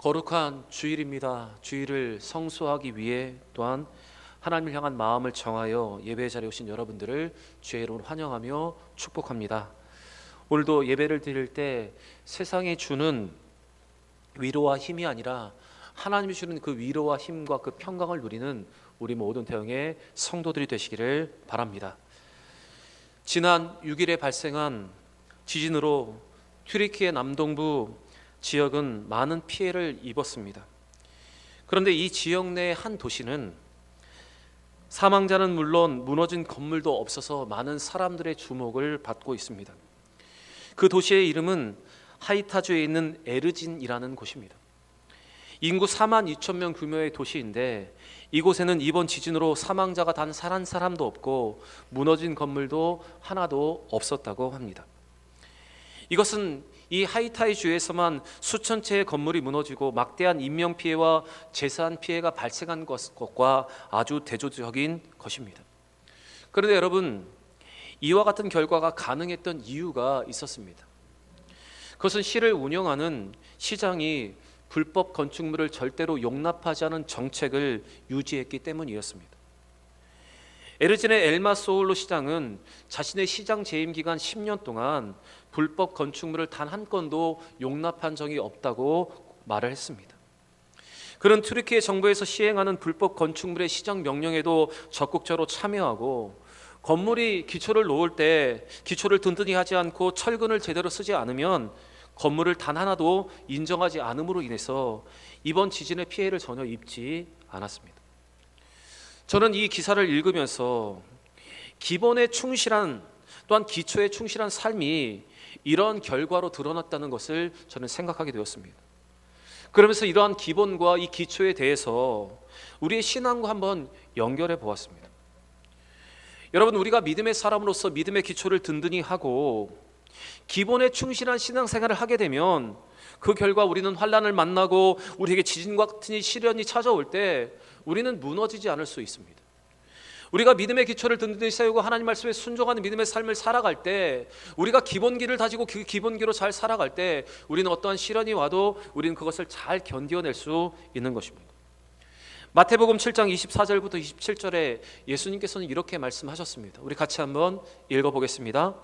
거룩한 주일입니다. 주일을 성수하기 위해 또한 하나님을 향한 마음을 정하여 예배 자리에 오신 여러분들을 이름으로 환영하며 축복합니다. 오늘도 예배를 드릴 때 세상이 주는 위로와 힘이 아니라 하나님이 주는 그 위로와 힘과 그 평강을 누리는 우리 모든 대형의 성도들이 되시기를 바랍니다. 지난 6일에 발생한 지진으로 튀르키예 남동부 지역은 많은 피해를 입었습니다. 그런데 이 지역 내 한 도시는 사망자는 물론 무너진 건물도 없어서 많은 사람들의 주목을 받고 있습니다. 그 도시의 이름은 하이타주에 있는 에르진이라는 곳입니다. 인구 4만 2천 명 규모의 도시인데 이곳에는 이번 지진으로 사망자가 단 한 사람도 없고 무너진 건물도 하나도 없었다고 합니다. 이것은 이 하이타이 주에서만 수천 채의 건물이 무너지고 막대한 인명 피해와 재산 피해가 발생한 것과 아주 대조적인 것입니다. 그런데 여러분 이와 같은 결과가 가능했던 이유가 있었습니다. 그것은 시를 운영하는 시장이 불법 건축물을 절대로 용납하지 않은 정책을 유지했기 때문이었습니다. 에르진의 엘마 소울로 시장은 자신의 시장 재임 기간 10년 동안 불법 건축물을 단 한 건도 용납한 적이 없다고 말을 했습니다. 그는 트르키예 정부에서 시행하는 불법 건축물의 시장 명령에도 적극적으로 참여하고 건물이 기초를 놓을 때 기초를 든든히 하지 않고 철근을 제대로 쓰지 않으면 건물을 단 하나도 인정하지 않음으로 인해서 이번 지진의 피해를 전혀 입지 않았습니다. 저는 이 기사를 읽으면서 기본에 충실한 또한 기초에 충실한 삶이 이런 결과로 드러났다는 것을 저는 생각하게 되었습니다. 그러면서 이러한 기본과 이 기초에 대해서 우리의 신앙과 한번 연결해 보았습니다. 여러분 우리가 믿음의 사람으로서 믿음의 기초를 든든히 하고 기본에 충실한 신앙생활을 하게 되면 그 결과 우리는 환란을 만나고 우리에게 지진과 같은 시련이 찾아올 때 우리는 무너지지 않을 수 있습니다. 우리가 믿음의 기초를 든든히 세우고 하나님 말씀에 순종하는 믿음의 삶을 살아갈 때 우리가 기본기를 다지고 그 기본기로 잘 살아갈 때 우리는 어떠한 시련이 와도 우리는 그것을 잘 견뎌낼 수 있는 것입니다. 마태복음 7장 24절부터 27절에 예수님께서는 이렇게 말씀하셨습니다. 우리 같이 한번 읽어 보겠습니다.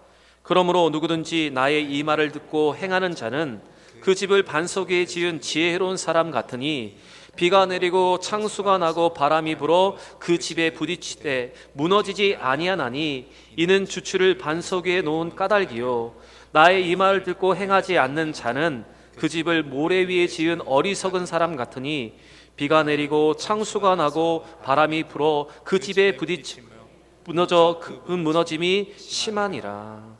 그러므로 누구든지 나의 이 말을 듣고 행하는 자는 그 집을 반석 위에 지은 지혜로운 사람 같으니 비가 내리고 창수가 나고 바람이 불어 그 집에 부딪히되 무너지지 아니하나니 이는 주추를 반석 위에 놓은 까닭이요 나의 이 말을 듣고 행하지 않는 자는 그 집을 모래 위에 지은 어리석은 사람 같으니 비가 내리고 창수가 나고 바람이 불어 그 집에 부딪히 무너져 그 무너짐이 심하니라.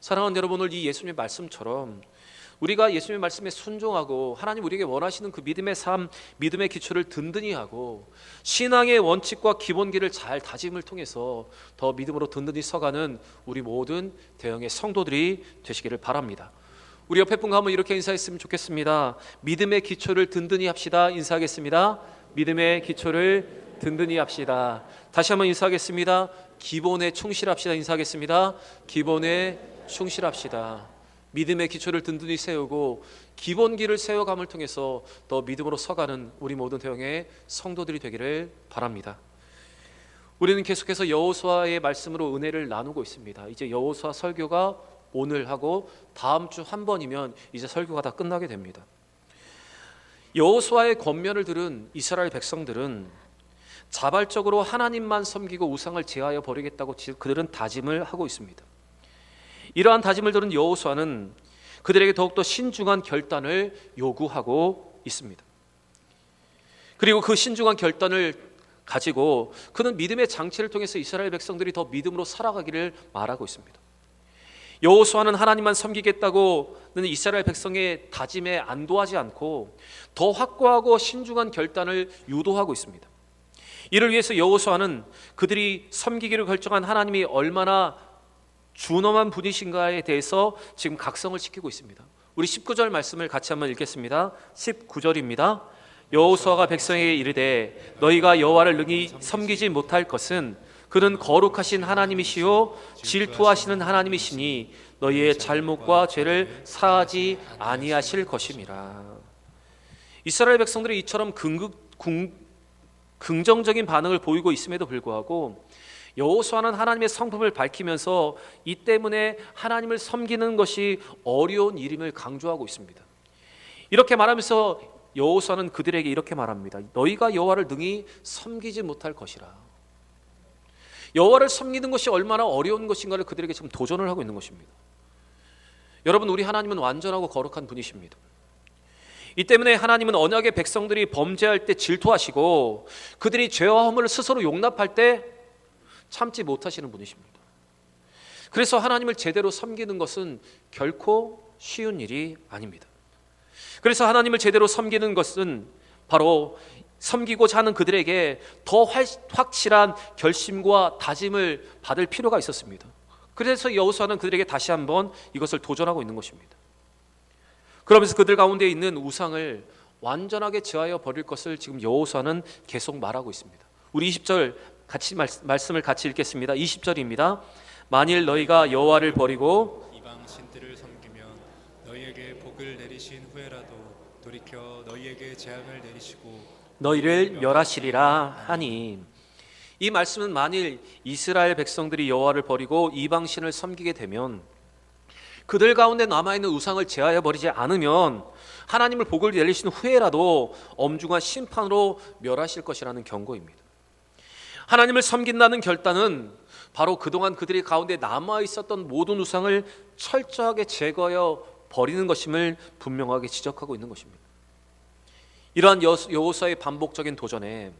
사랑하는 여러분 오늘 이 예수님의 말씀처럼 우리가 예수님의 말씀에 순종하고 하나님 우리에게 원하시는 그 믿음의 삶, 믿음의 기초를 든든히 하고 신앙의 원칙과 기본기를 잘 다짐을 통해서 더 믿음으로 든든히 서가는 우리 모든 대형의 성도들이 되시기를 바랍니다. 우리 옆에 분과 한번 이렇게 인사했으면 좋겠습니다. 믿음의 기초를 든든히 합시다. 인사하겠습니다. 믿음의 기초를 든든히 합시다. 다시 한번 인사하겠습니다. 기본에 충실합시다. 인사하겠습니다. 기본에 충실합시다. 믿음의 기초를 든든히 세우고 기본기를 세워감을 통해서 더 믿음으로 서가는 우리 모든 대형의 성도들이 되기를 바랍니다. 우리는 계속해서 여호수아의 말씀으로 은혜를 나누고 있습니다. 이제 여호수아 설교가 오늘 하고 다음 주 한 번이면 이제 설교가 다 끝나게 됩니다. 여호수아의 권면을 들은 이스라엘 백성들은 자발적으로 하나님만 섬기고 우상을 제하여 버리겠다고 그들은 다짐을 하고 있습니다. 이러한 다짐을 들은 여호수아는 그들에게 더욱더 신중한 결단을 요구하고 있습니다. 그리고 그 신중한 결단을 가지고 그는 믿음의 장치를 통해서 이스라엘 백성들이 더 믿음으로 살아가기를 말하고 있습니다. 여호수아는 하나님만 섬기겠다고는 이스라엘 백성의 다짐에 안도하지 않고 더 확고하고 신중한 결단을 유도하고 있습니다. 이를 위해서 여호수아는 그들이 섬기기로 결정한 하나님이 얼마나 준엄한 분이신가에 대해서 지금 각성을 시키고 있습니다. 우리 19절 말씀을 같이 한번 읽겠습니다. 19절입니다. 여호수아가 백성에게 이르되 너희가 여호와를 능히 섬기지 못할 것은 그는 거룩하신 하나님이시요 질투하시는 하나님이시니 너희의 잘못과 죄를 사하지 아니하실 것임이라. 이스라엘 백성들이 이처럼 긍극, 궁, 긍정적인 반응을 보이고 있음에도 불구하고 여호수아는 하나님의 성품을 밝히면서 이 때문에 하나님을 섬기는 것이 어려운 일임을 강조하고 있습니다. 이렇게 말하면서 여호수아는 그들에게 이렇게 말합니다. 너희가 여호와를 능히 섬기지 못할 것이라. 여호와를 섬기는 것이 얼마나 어려운 것인가를 그들에게 지금 도전을 하고 있는 것입니다. 여러분 우리 하나님은 완전하고 거룩한 분이십니다. 이 때문에 하나님은 언약의 백성들이 범죄할 때 질투하시고 그들이 죄와 허물을 스스로 용납할 때 참지 못하시는 분이십니다. 그래서 하나님을 제대로 섬기는 것은 결코 쉬운 일이 아닙니다. 그래서 하나님을 제대로 섬기는 것은 바로 섬기고자 하는 그들에게 더 확실한 결심과 다짐을 받을 필요가 있었습니다. 그래서 여호수아는 그들에게 다시 한번 이것을 도전하고 있는 것입니다. 그러면서 그들 가운데 있는 우상을 완전하게 제하여 버릴 것을 지금 여호수아는 계속 말하고 있습니다. 우리 20절 같이 말씀을 같이 읽겠습니다. 20절입니다. 만일 너희가 여호와를 버리고 이방 신들을 섬기면 너희에게 복을 내리신 후에라도 돌이켜 너희에게 재앙을 내리시고 너희를 멸하시리라 하니 이 말씀은 만일 이스라엘 백성들이 여호와를 버리고 이방 신을 섬기게 되면 그들 가운데 남아 있는 우상을 제하여 버리지 않으면 하나님을 복을 내리신 후에라도 엄중한 심판으로 멸하실 것이라는 경고입니다. 하나님을 섬긴다는 결단은 바로 그동안 그들이 가운데 남아 있었던 모든 우상을 철저하게 제거하여 버리는 것임을 분명하게 지적하고 있는 것입니다. 이러한 여호수아의 반복적인 도전에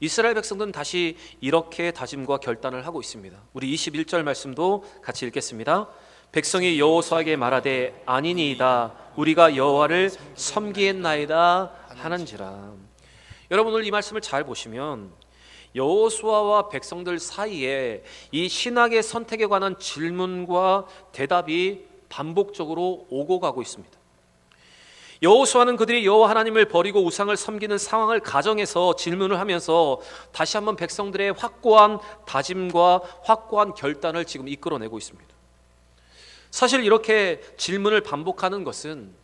이스라엘 백성들은 다시 이렇게 다짐과 결단을 하고 있습니다. 우리 21절 말씀도 같이 읽겠습니다. 백성이 여호수아에게 말하되 아니니이다 우리가 여호와를 섬기겠나이다 하는지라. 여러분 오늘 이 말씀을 잘 보시면 여호수아와 백성들 사이에 이 신학의 선택에 관한 질문과 대답이 반복적으로 오고 가고 있습니다. 여호수아는 그들이 여호와 하나님을 버리고 우상을 섬기는 상황을 가정해서 질문을 하면서 다시 한번 백성들의 확고한 다짐과 확고한 결단을 지금 이끌어내고 있습니다. 사실 이렇게 질문을 반복하는 것은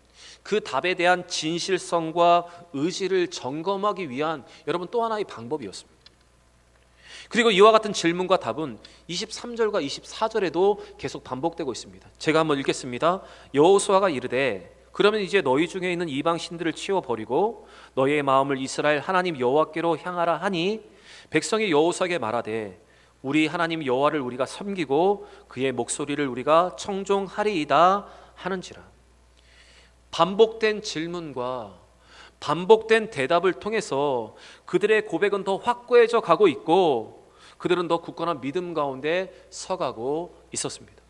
그 답에 대한 진실성과 의지를 점검하기 위한 여러분 또 하나의 방법이었습니다. 그리고 이와 같은 질문과 답은 23절과 24절에도 계속 반복되고 있습니다. 제가 한번 읽겠습니다. 여호수아가 이르되 그러면 이제 너희 중에 있는 이방 신들을 치워 버리고 너희의 마음을 이스라엘 하나님 여호와께로 향하라 하니 백성이 여호수아에게 말하되 우리 하나님 여호와를 우리가 섬기고 그의 목소리를 우리가 청종하리이다 하는지라 반복된 질문과 반복된 대답을 통해서 그들의 고백은 더 확고해져 가고 있고 그들은 더 굳건한 믿음 가운데 서가고 있었습니다.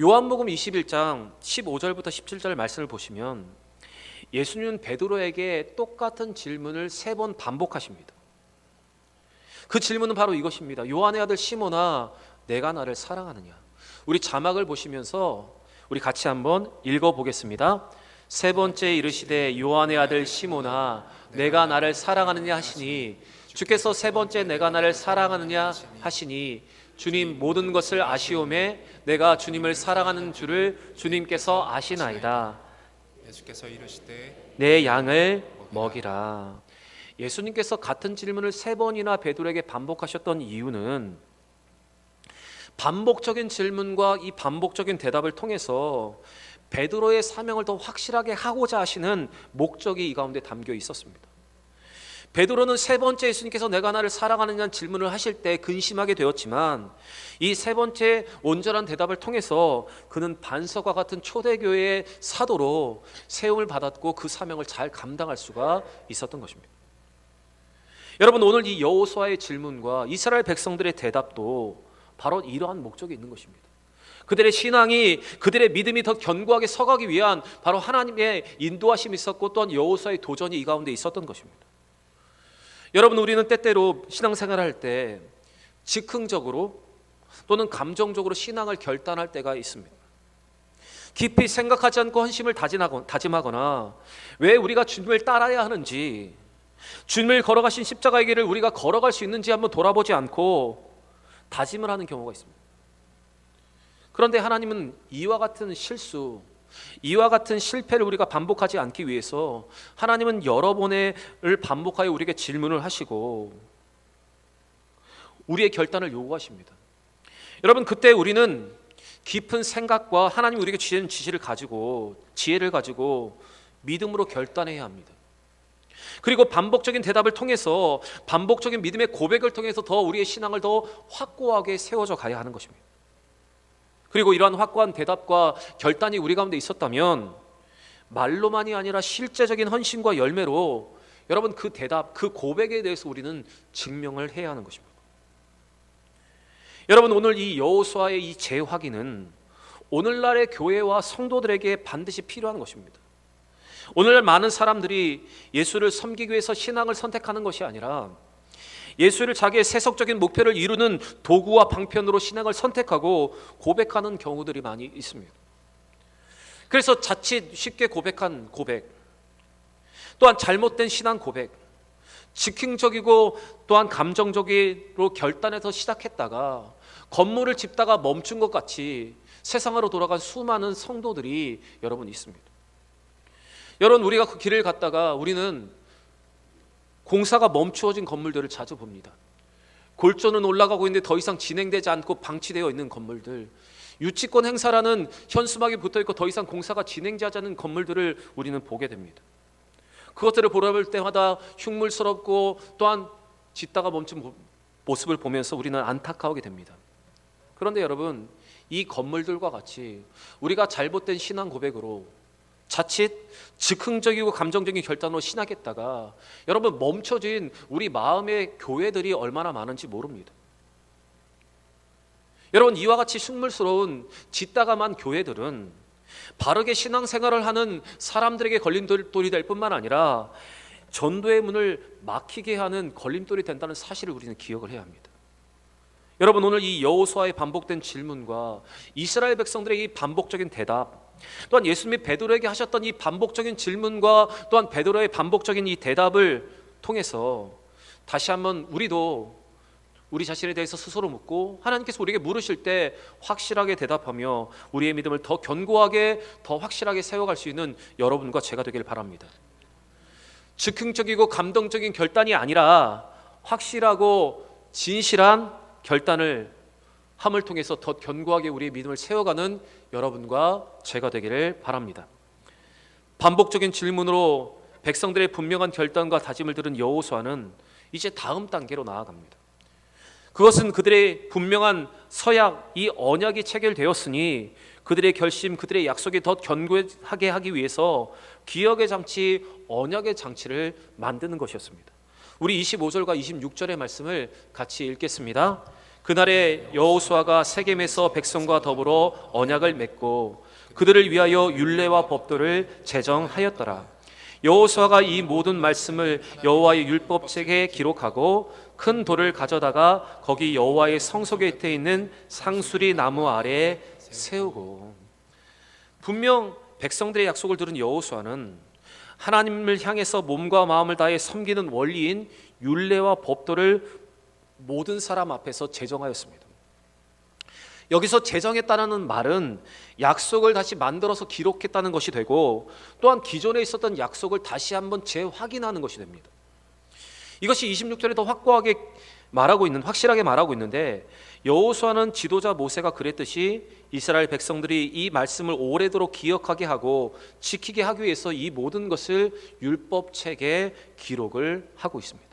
요한복음 21장 15절부터 17절 말씀을 보시면 예수님은 베드로에게 똑같은 질문을 세 번 반복하십니다. 그 질문은 바로 이것입니다. 요한의 아들 시몬아, 내가 나를 사랑하느냐? 우리 자막을 보시면서 우리 같이 한번 읽어 보겠습니다. 세 번째 이르시되 요한의 아들 시몬아, 내가 나를 사랑하느냐 하시니 주께서 세 번째 내가 나를 사랑하느냐 하시니 주님 모든 것을 아시오매 내가 주님을 사랑하는 줄을 주님께서 아시나이다. 예수께서 이르시되 내 양을 먹이라. 예수님께서 같은 질문을 세 번이나 베드로에게 반복하셨던 이유는 반복적인 질문과 이 반복적인 대답을 통해서 베드로의 사명을 더 확실하게 하고자 하시는 목적이 이 가운데 담겨 있었습니다. 베드로는 세 번째 예수님께서 내가 나를 사랑하느냐는 질문을 하실 때 근심하게 되었지만 이 세 번째 온전한 대답을 통해서 그는 반석과 같은 초대교회의 사도로 세움을 받았고 그 사명을 잘 감당할 수가 있었던 것입니다. 여러분 오늘 이 여호수아의 질문과 이스라엘 백성들의 대답도 바로 이러한 목적이 있는 것입니다. 그들의 신앙이 그들의 믿음이 더 견고하게 서가기 위한 바로 하나님의 인도하심이 있었고 또한 여호수아의 도전이 이 가운데 있었던 것입니다. 여러분 우리는 때때로 신앙생활 할때 즉흥적으로 또는 감정적으로 신앙을 결단할 때가 있습니다. 깊이 생각하지 않고 헌심을 다짐하거나 왜 우리가 주님을 따라야 하는지 주님을 걸어가신 십자가의 길을 우리가 걸어갈 수 있는지 한번 돌아보지 않고 다짐을 하는 경우가 있습니다. 그런데 하나님은 이와 같은 실수 이와 같은 실패를 우리가 반복하지 않기 위해서 하나님은 여러 번을 반복하여 우리에게 질문을 하시고 우리의 결단을 요구하십니다. 여러분 그때 우리는 깊은 생각과 하나님 우리에게 주신 지시를 가지고 지혜를 가지고 믿음으로 결단해야 합니다. 그리고 반복적인 대답을 통해서 반복적인 믿음의 고백을 통해서 더 우리의 신앙을 더 확고하게 세워져 가야 하는 것입니다. 그리고 이러한 확고한 대답과 결단이 우리 가운데 있었다면 말로만이 아니라 실제적인 헌신과 열매로 여러분 그 대답, 그 고백에 대해서 우리는 증명을 해야 하는 것입니다. 여러분 오늘 이 여호수아의 이 재확인은 오늘날의 교회와 성도들에게 반드시 필요한 것입니다. 오늘날 많은 사람들이 예수를 섬기기 위해서 신앙을 선택하는 것이 아니라 예수를 자기의 세속적인 목표를 이루는 도구와 방편으로 신앙을 선택하고 고백하는 경우들이 많이 있습니다. 그래서 자칫 쉽게 고백한 고백, 또한 잘못된 신앙 고백, 즉흥적이고 또한 감정적으로 결단해서 시작했다가 건물을 짓다가 멈춘 것 같이 세상으로 돌아간 수많은 성도들이 여러분 있습니다. 여러분 우리가 그 길을 갔다가 우리는 공사가 멈추어진 건물들을 자주 봅니다. 골조는 올라가고 있는데 더 이상 진행되지 않고 방치되어 있는 건물들, 유치권 행사라는 현수막이 붙어 있고 더 이상 공사가 진행되지 않은 건물들을 우리는 보게 됩니다. 그것들을 보라볼 때마다 흉물스럽고 또한 짓다가 멈춘 모- 모습을 보면서 우리는 안타까우게 됩니다. 그런데 여러분, 이 건물들과 같이 우리가 잘못된 신앙 고백으로 자칫 즉흥적이고 감정적인 결단으로 신하겠다가 여러분 멈춰진 우리 마음의 교회들이 얼마나 많은지 모릅니다. 여러분 이와 같이 흉물스러운 짓다가만 교회들은 바르게 신앙생활을 하는 사람들에게 걸림돌이 될 뿐만 아니라 전도의 문을 막히게 하는 걸림돌이 된다는 사실을 우리는 기억을 해야 합니다. 여러분 오늘 이 여호수아의 반복된 질문과 이스라엘 백성들의 이 반복적인 대답 또한 예수님이 베드로에게 하셨던 이 반복적인 질문과 또한 베드로의 반복적인 이 대답을 통해서 다시 한번 우리도 우리 자신에 대해서 스스로 묻고 하나님께서 우리에게 물으실 때 확실하게 대답하며 우리의 믿음을 더 견고하게 더 확실하게 세워갈 수 있는 여러분과 제가 되길 바랍니다. 즉흥적이고 감동적인 결단이 아니라 확실하고 진실한 결단을 함을 통해서 더 견고하게 우리의 믿음을 세워가는 여러분과 제가 되기를 바랍니다. 반복적인 질문으로 백성들의 분명한 결단과 다짐을 들은 여호수아는 이제 다음 단계로 나아갑니다. 그것은 그들의 분명한 서약, 이 언약이 체결되었으니 그들의 결심, 그들의 약속이 더 견고하게 하기 위해서 기억의 장치, 언약의 장치를 만드는 것이었습니다. 우리 25절과 26절의 말씀을 같이 읽겠습니다. 그날에 여호수아가 세겜에서 백성과 더불어 언약을 맺고 그들을 위하여 율례와 법도를 제정하였더라. 여호수아가 이 모든 말씀을 여호와의 율법책에 기록하고 큰 돌을 가져다가 거기 여호와의 성소 곁에 있는 상수리 나무 아래에 세우고 분명 백성들의 약속을 들은 여호수아는 하나님을 향해서 몸과 마음을 다해 섬기는 원리인 율례와 법도를 모든 사람 앞에서 제정하였습니다. 여기서 제정했다는 말은 약속을 다시 만들어서 기록했다는 것이 되고 또한 기존에 있었던 약속을 다시 한번 재확인하는 것이 됩니다. 이것이 26절에 더 확고하게 말하고 있는 확실하게 말하고 있는데 여호수아는 지도자 모세가 그랬듯이 이스라엘 백성들이 이 말씀을 오래도록 기억하게 하고 지키게 하기 위해서 이 모든 것을 율법책에 기록을 하고 있습니다.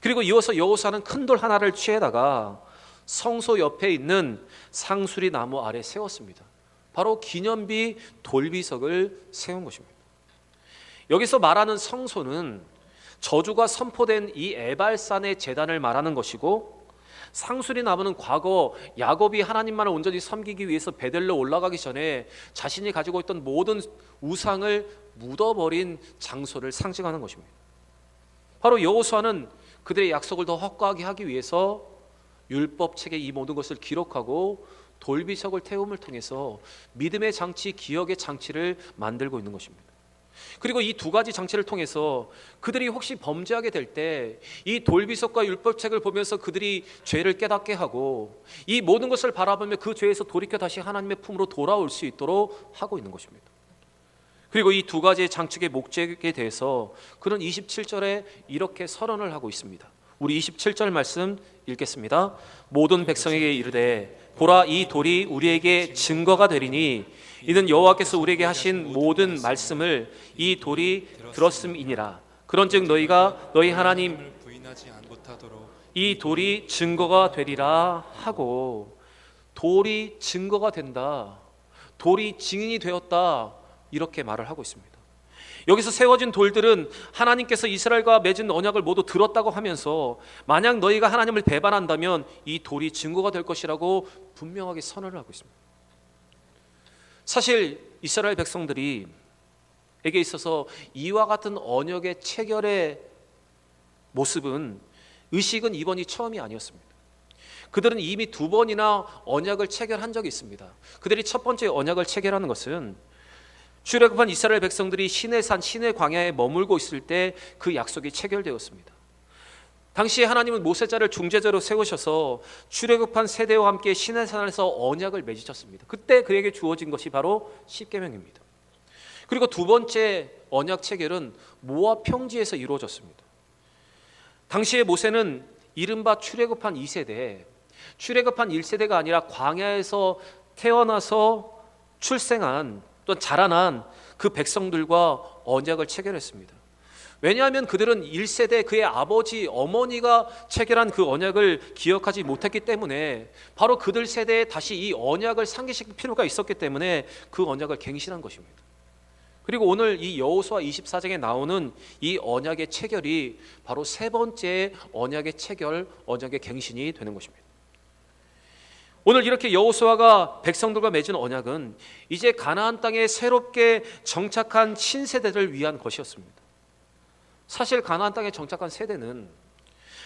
그리고 이어서 여호수아는 큰 돌 하나를 취해다가 성소 옆에 있는 상수리 나무 아래 세웠습니다. 바로 기념비 돌비석을 세운 것입니다. 여기서 말하는 성소는 저주가 선포된 이 에발산의 재단을 말하는 것이고 상수리 나무는 과거 야곱이 하나님만을 온전히 섬기기 위해서 베델로 올라가기 전에 자신이 가지고 있던 모든 우상을 묻어버린 장소를 상징하는 것입니다. 바로 여호수아는 그들의 약속을 더 확고하게 하기 위해서 율법 책에 이 모든 것을 기록하고 돌비석을 태움을 통해서 믿음의 장치, 기억의 장치를 만들고 있는 것입니다. 그리고 이 두 가지 장치를 통해서 그들이 혹시 범죄하게 될 때 이 돌비석과 율법책을 보면서 그들이 죄를 깨닫게 하고 이 모든 것을 바라보며 그 죄에서 돌이켜 다시 하나님의 품으로 돌아올 수 있도록 하고 있는 것입니다. 그리고 이 두 가지의 장축의 목적에 대해서 그는 27절에 이렇게 선언을 하고 있습니다. 우리 27절 말씀 읽겠습니다. 모든 백성에게 이르되 보라 이 돌이 우리에게 증거가 되리니 이는 여호와께서 우리에게 하신 모든 말씀을 이 돌이 들었음이니라. 그런즉 너희가 너희 하나님 이 돌이 증거가 되리라 하고 돌이 증거가 된다. 돌이 증인이 되었다. 이렇게 말을 하고 있습니다. 여기서 세워진 돌들은 하나님께서 이스라엘과 맺은 언약을 모두 들었다고 하면서 만약 너희가 하나님을 배반한다면 이 돌이 증거가 될 것이라고 분명하게 선언을 하고 있습니다. 사실 이스라엘 백성들이 에게 있어서 이와 같은 언약의 체결의 모습은 의식은 이번이 처음이 아니었습니다. 그들은 이미 두 번이나 언약을 체결한 적이 있습니다. 그들이 첫 번째 언약을 체결하는 것은 출애굽한 이스라엘 백성들이 신의 산 신의 광야에 머물고 있을 때 그 약속이 체결되었습니다. 당시에 하나님은 모세자를 중재자로 세우셔서 출애굽한 세대와 함께 신의 산에서 언약을 맺으셨습니다. 그때 그에게 주어진 것이 바로 십계명입니다. 그리고 두 번째 언약 체결은 모압 평지에서 이루어졌습니다. 당시에 모세는 이른바 출애굽한 2세대, 출애굽한 1세대가 아니라 광야에서 태어나서 출생한 또 자라난 그 백성들과 언약을 체결했습니다. 왜냐하면 그들은 1세대 그의 아버지, 어머니가 체결한 그 언약을 기억하지 못했기 때문에 바로 그들 세대에 다시 이 언약을 상기시킬 필요가 있었기 때문에 그 언약을 갱신한 것입니다. 그리고 오늘 이 여호수아 24장에 나오는 이 언약의 체결이 바로 세 번째 언약의 체결, 언약의 갱신이 되는 것입니다. 오늘 이렇게 여호수아가 백성들과 맺은 언약은 이제 가나안 땅에 새롭게 정착한 신세대를 위한 것이었습니다. 사실 가나안 땅에 정착한 세대는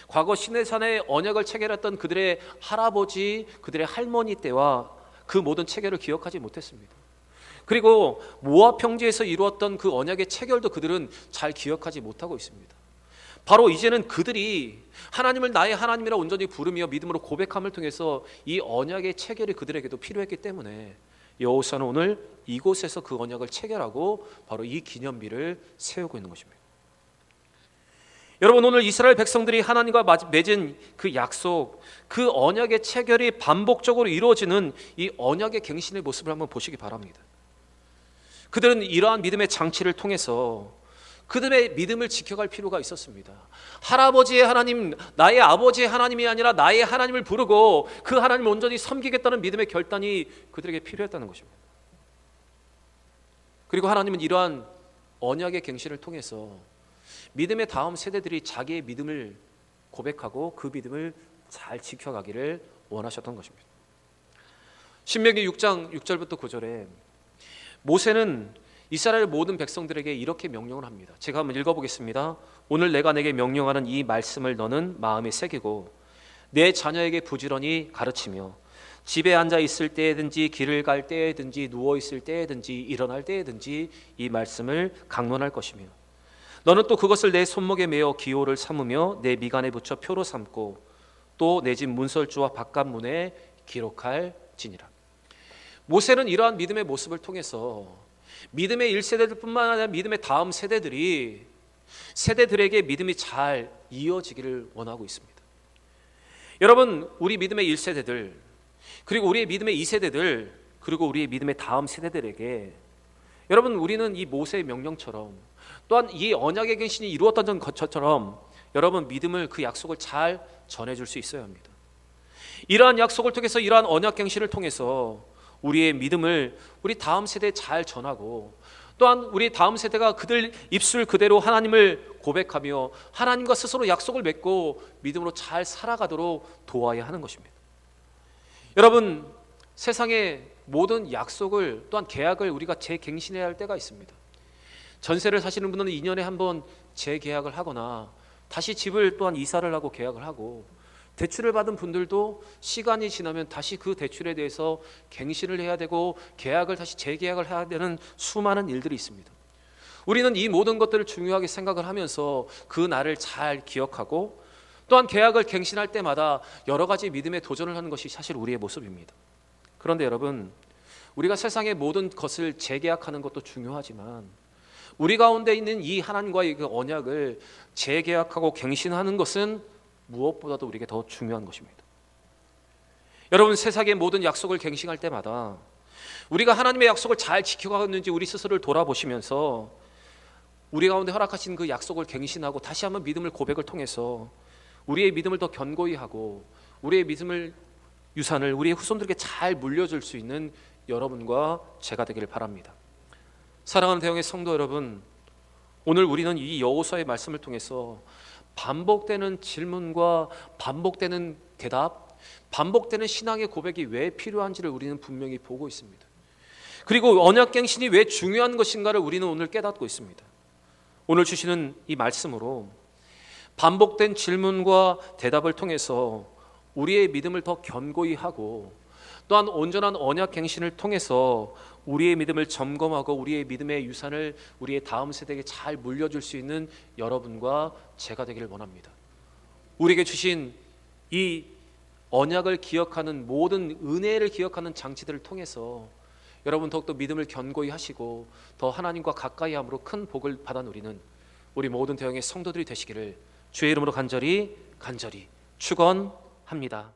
과거 시내산에 언약을 체결했던 그들의 할아버지, 그들의 할머니 때와 그 모든 체결을 기억하지 못했습니다. 그리고 모압 평지에서 이루었던 그 언약의 체결도 그들은 잘 기억하지 못하고 있습니다. 바로 이제는 그들이 하나님을 나의 하나님이라 온전히 부르며 믿음으로 고백함을 통해서 이 언약의 체결이 그들에게도 필요했기 때문에 여호수아는 오늘 이곳에서 그 언약을 체결하고 바로 이 기념비를 세우고 있는 것입니다. 여러분 오늘 이스라엘 백성들이 하나님과 맺은 그 약속, 그 언약의 체결이 반복적으로 이루어지는 이 언약의 갱신의 모습을 한번 보시기 바랍니다. 그들은 이러한 믿음의 장치를 통해서 그들의 믿음을 지켜갈 필요가 있었습니다. 할아버지의 하나님, 나의 아버지의 하나님이 아니라 나의 하나님을 부르고 그 하나님을 온전히 섬기겠다는 믿음의 결단이 그들에게 필요했다는 것입니다. 그리고 하나님은 이러한 언약의 갱신을 통해서 믿음의 다음 세대들이 자기의 믿음을 고백하고 그 믿음을 잘 지켜가기를 원하셨던 것입니다. 신명기 6장 6절부터 9절에 모세는 이스라엘 모든 백성들에게 이렇게 명령을 합니다. 제가 한번 읽어보겠습니다. 오늘 내가 내게 명령하는 이 말씀을 너는 마음에 새기고 내 자녀에게 부지런히 가르치며 집에 앉아 있을 때든지 길을 갈 때든지 누워 있을 때든지 일어날 때든지 이 말씀을 강론할 것이며 너는 또 그것을 내 손목에 메어 기호를 삼으며 내 미간에 붙여 표로 삼고 또 내 집 문설주와 바깥 문에 기록할지니라. 모세는 이러한 믿음의 모습을 통해서 믿음의 1세대들 뿐만 아니라 믿음의 다음 세대들이 세대들에게 믿음이 잘 이어지기를 원하고 있습니다. 여러분, 우리 믿음의 1세대들 그리고 우리의 믿음의 2세대들 그리고 우리의 믿음의 다음 세대들에게 여러분 우리는 이 모세의 명령처럼 또한 이 언약의 갱신이 이루어졌던 것처럼 여러분 믿음을 그 약속을 잘 전해줄 수 있어야 합니다. 이러한 약속을 통해서 이러한 언약 갱신을 통해서 우리의 믿음을 우리 다음 세대에 잘 전하고 또한 우리 다음 세대가 그들 입술 그대로 하나님을 고백하며 하나님과 스스로 약속을 맺고 믿음으로 잘 살아가도록 도와야 하는 것입니다. 여러분 세상의 모든 약속을 또한 계약을 우리가 재갱신해야 할 때가 있습니다. 전세를 사시는 분들은 2년에 한 번 재계약을 하거나 다시 집을 또한 이사를 하고 계약을 하고 대출을 받은 분들도 시간이 지나면 다시 그 대출에 대해서 갱신을 해야 되고 계약을 다시 재계약을 해야 되는 수많은 일들이 있습니다. 우리는 이 모든 것들을 중요하게 생각을 하면서 그 날을 잘 기억하고 또한 계약을 갱신할 때마다 여러 가지 믿음의 도전을 하는 것이 사실 우리의 모습입니다. 그런데 여러분, 우리가 세상의 모든 것을 재계약하는 것도 중요하지만 우리 가운데 있는 이 하나님과의 그 언약을 재계약하고 갱신하는 것은 무엇보다도 우리에게 더 중요한 것입니다. 여러분 세상의 모든 약속을 갱신할 때마다 우리가 하나님의 약속을 잘 지켜가고 있는지 우리 스스로를 돌아보시면서 우리 가운데 허락하신 그 약속을 갱신하고 다시 한번 믿음을 고백을 통해서 우리의 믿음을 더 견고히 하고 우리의 믿음을 유산을 우리의 후손들에게 잘 물려줄 수 있는 여러분과 제가 되기를 바랍니다. 사랑하는 대형의 성도 여러분, 오늘 우리는 이 여호수아의 말씀을 통해서 반복되는 질문과 반복되는 대답, 반복되는 신앙의 고백이 왜 필요한지를 우리는 분명히 보고 있습니다. 그리고 언약갱신이 왜 중요한 것인가를 우리는 오늘 깨닫고 있습니다. 오늘 주시는 이 말씀으로 반복된 질문과 대답을 통해서 우리의 믿음을 더 견고히 하고 또한 온전한 언약 갱신을 통해서 우리의 믿음을 점검하고 우리의 믿음의 유산을 우리의 다음 세대에게 잘 물려줄 수 있는 여러분과 제가 되기를 원합니다. 우리에게 주신 이 언약을 기억하는 모든 은혜를 기억하는 장치들을 통해서 여러분 더욱더 믿음을 견고히 하시고 더 하나님과 가까이 함으로 큰 복을 받아 누리는 우리 모든 대형의 성도들이 되시기를 주의 이름으로 간절히 간절히 축원합니다.